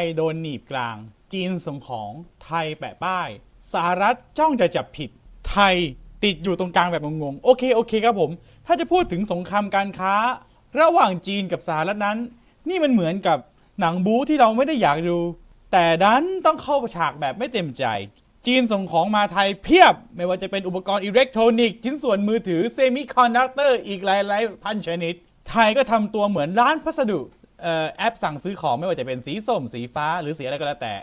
ยโดนหนีบกลาง จีนส่งของ ไทยแปะป้าย สหรัฐจ้องจะจับผิด ไทยติดอยู่ตรงกลางแบบงงๆ โอเค โอเคครับผม ถ้าจะพูดถึงสงครามการค้า ระหว่างจีนกับสหรัฐนั้น นี่มันเหมือนกับหนังบู๊ที่เราไม่ได้อยากดู แต่ดันต้องเข้าฉากแบบไม่เต็มใจจีนส่งของมาไทยเพียบ ไม่ว่าจะเป็นอุปกรณ์อิเล็กทรอนิกส์ชิ้นส่วนมือถือเซมิคอนดักเตอร์อีกหลายๆพันชนิด ไทยก็ทำตัวเหมือนร้านพัสดุ แอปสั่งซื้อของไม่ว่าจะเป็นสีส้ม สีฟ้าหรือสีอะไรก็แล้วแต่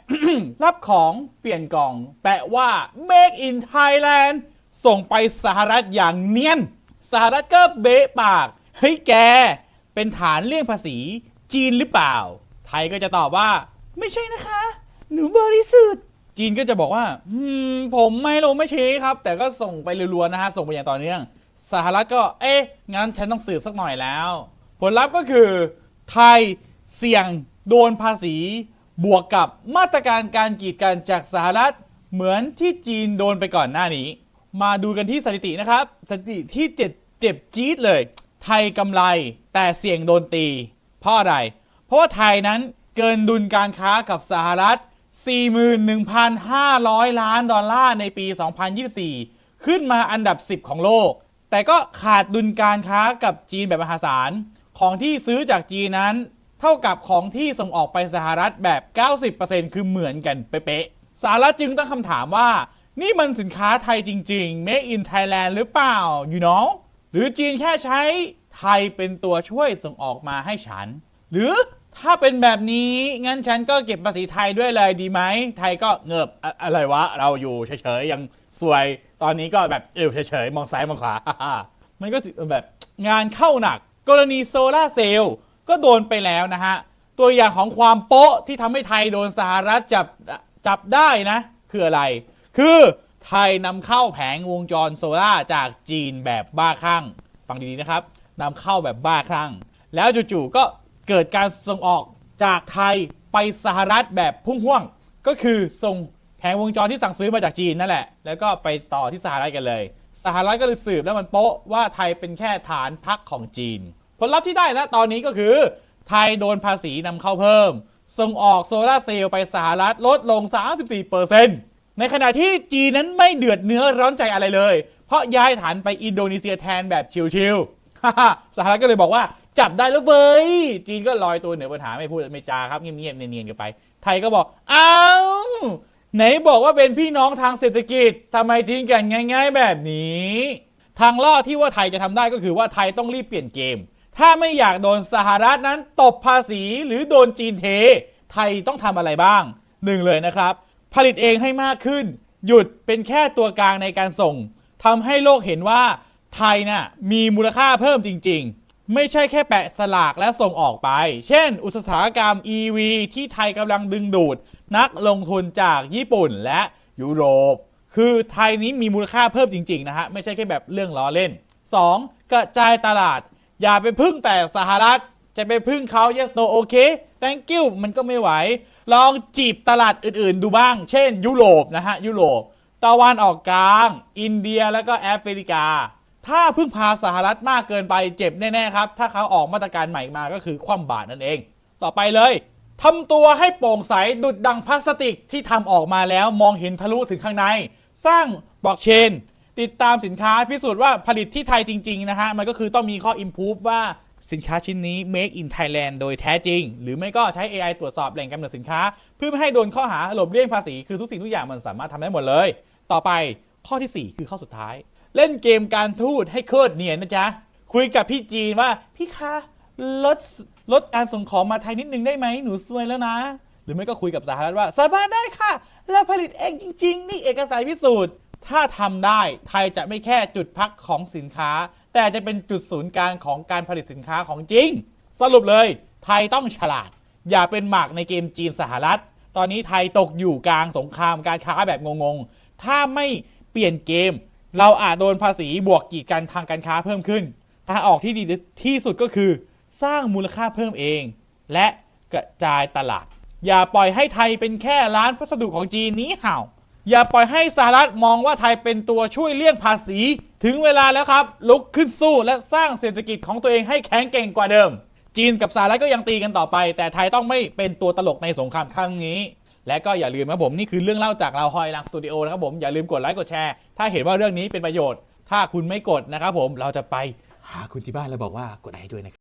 รับของเปลี่ยนกล่อง แปะว่า Make in Thailand ส่งไปสหรัฐอย่างเนียน สหรัฐก็เบะปาก เฮ้ยแก เป็นฐานเลี่ยงภาษีจีนหรือเปล่า ไทยก็จะตอบว่า ไม่ใช่นะคะ หนูบริสุทธิ์ จีนก็จะบอกว่าผมไม่รู้ไม่ชี้ครับ แต่ก็ส่งไปรัวๆนะฮะ ส่งไปอย่างต่อเนื่อง สหรัฐก็ เอ๊ะ งั้นฉันต้องสืบสักหน่อยแล้ว ผลลัพธ์ก็คือ ไทยเสี่ยงโดนภาษี บวกกับมาตรการการกีดกันจากสหรัฐ เหมือนที่จีนโดนไปก่อนหน้านี้ มาดูกันที่สถิตินะครับ สถิติที่เจ็บเจ็บจี๊ดเลย ไทยกำไรแต่เสี่ยงโดนตี เพราะอะไร เพราะว่าไทยนั้นเกินดุลการค้ากับสหรัฐ 41,500 ล้านดอลลาร์ในปี 2024 ขึ้นมาอันดับ 10 ของโลก แต่ก็ขาดดุลการค้ากับจีนแบบมหาศาล ของที่ซื้อจากจีนนั้น เท่ากับของที่ส่งออกไปสหรัฐแบบ 90%คือเหมือนกันเป๊ะๆสหรัฐจึงตั้งคำถามว่า นี่มันสินค้าไทยจริง ๆ Make in Thailand หรือเปล่า you know หรือจีนแค่ใช้ไทยเป็นตัวช่วยส่งออกมาให้ฉัน หรือถ้าเป็นแบบนี้ งั้นฉันก็เก็บภาษีไทยด้วยเลยดีไหม ไทยก็เงิบอะอะไรวะ เราอยู่เฉยๆ ยังสวย ตอนนี้ก็แบบเออเฉยๆ มองซ้ายมองขวา มันก็แบบงานเข้าหนัก กรณีโซลาเซลล์ก็โดนไปแล้วนะฮะ ตัวอย่างของความโป๊ะที่ทำให้ไทยโดนสหรัฐจับจับได้นะ คืออะไร คือไทยนำเข้าแผงวงจรโซล่าจากจีนแบบบ้าคลั่ง ฟังดีๆนะครับนำเข้าแบบบ้าคลั่ง แล้วจู่ๆก็เกิดการส่งออกจากไทยไปสหรัฐแบบพุ่งพ่วง ก็คือส่งแผงวงจรที่สั่งซื้อมาจากจีนนั่นแหละ แล้วก็ไปต่อที่สหรัฐกันเลย สหรัฐก็เลยสืบแล้วมันโป๊ะว่าไทยเป็นแค่ฐานพักของจีน ผลลัพธ์ที่ได้นะตอนนี้ก็คือ ไทยโดนภาษีนำเข้าเพิ่ม ส่งออกโซลาเซลล์ไปสหรัฐลดลง 34%ในขณะที่จีนนั้นไม่เดือดเนื้อร้อนใจอะไรเลย เพราะย้ายฐานไปอินโดนีเซียแทนแบบชิลๆฮ่าๆสหรัฐก็เลยบอกว่าจับได้แล้วเว้ย จีนก็ลอยตัวเหนือปัญหาไม่พูดไม่จาครับเงียบๆเนียนๆกันไป ไทยก็บอก อ้าวไหนบอกว่าเป็นพี่น้องทางเศรษฐกิจทำไมทิ้งกันง่าย ๆ แบบนี้ ทางล่อที่ว่าไทยจะทำได้ก็คือว่าไทยต้องรีบเปลี่ยนเกม ถ้าไม่อยากโดนสหรัฐนั้นตบภาษีหรือโดนจีนเท ไทยต้องทำอะไรบ้างหนึ่งเลยนะครับ ผลิตเองให้มากขึ้น หยุดเป็นแค่ตัวกลางในการส่งทำให้โลกเห็นว่าไทยน่ะมีมูลค่าเพิ่มจริง ๆ ไม่ใช่แค่แปะสลากและส่งออกไป เช่น อุตสาหกรรม EV ที่ไทยกำลังดึงดูด นักลงทุนจากญี่ปุ่นและยุโรป คือไทยนี้มีมูลค่าเพิ่มจริง ๆ นะฮะ ไม่ใช่แค่แบบเรื่องล้อเล่น 2. กระจายตลาด อย่าไปพึ่งแต่สหรัฐ จะไปพึ่งเขาเยอะโตโอเค thank you มันก็ไม่ไหว ลองจีบตลาดอื่นๆ ดูบ้าง เช่น ยุโรปนะฮะ ยุโรปตะวันออกกลาง อินเดียแล้วก็แอฟริกา ถ้าพึ่งพาสหรัฐมากเกินไปเจ็บแน่ๆครับ ถ้าเขาออกมาตรการใหม่มาก็คือคว่ำบาตรนั่นเอง ต่อไปเลยทำตัวให้โปร่งใสดุดดังพลาสติกที่ทำออกมาแล้วมองเห็นทะลุถึงข้างใน สร้างบล็อกเชน ติดตามสินค้าพิสูจน์ว่าผลิตที่ไทยจริง ๆ นะฮะ มันก็คือต้องมีข้อ improve ว่าสินค้าชิ้นนี้ make in Thailand โดยแท้จริง หรือไม่ก็ใช้ AI ตรวจสอบแหล่งกำเนิดสินค้า เพื่อไม่ให้โดนข้อหาหลบเลี่ยงภาษี คือทุกสิ่งทุกอย่างมันสามารถทำได้หมดเลย ต่อไปข้อทีสี่4 คือข้อสุดท้าย เล่นเกมการทูตให้โคตรเนียนนะจ๊ะ คุยกับพี่จีนว่าพี่คะลดลดการส่งของมาไทยนิดนึงได้ไหมหนูซวยแล้วนะ หรือไม่ก็คุยกับสหรัฐว่าสบายได้ค่ะ เราผลิตเองจริง ๆ นี่เอกสารพิสูจน์ ถ้าทำได้ไทยจะไม่แค่จุดพักของสินค้า แต่จะเป็นจุดศูนย์กลางของการผลิตสินค้าของจริง สรุปเลย ไทยต้องฉลาด อย่าเป็นหมากในเกมจีนสหรัฐ ตอนนี้ไทยตกอยู่กลางสงครามการค้าแบบงงๆ ถ้าไม่เปลี่ยนเกม เราอาจโดนภาษีบวกกีดกันทางการค้าเพิ่มขึ้นทางออกที่ดีที่สุดก็คือ สร้างมูลค่าเพิ่มเอง และกระจายตลาด อย่าปล่อยให้ไทยเป็นแค่ร้านพัสดุของจีนนี้ห่า อย่าปล่อยให้สหรัฐมองว่าไทยเป็นตัวช่วยเลี่ยงภาษี ถึงเวลาแล้วครับ ลุกขึ้นสู้และสร้างเศรษฐกิจของตัวเองให้แข็งเก่งกว่าเดิม จีนกับสหรัฐก็ยังตีกันต่อไป แต่ไทยต้องไม่เป็นตัวตลกในสงครามครั้งนี้ และก็อย่าลืมครับผมนี่คือเรื่องเล่าจากเราฮอยลังสตูดิโอนะครับผมอย่าลืมกดไลค์กดแชร์ถ้าเห็นว่าเรื่องนี้เป็นประโยชน์ ถ้าคุณไม่กดนะครับผมเราจะไปหาคุณที่บ้านแล้วบอกว่ากดไลค์ด้วยนะครับ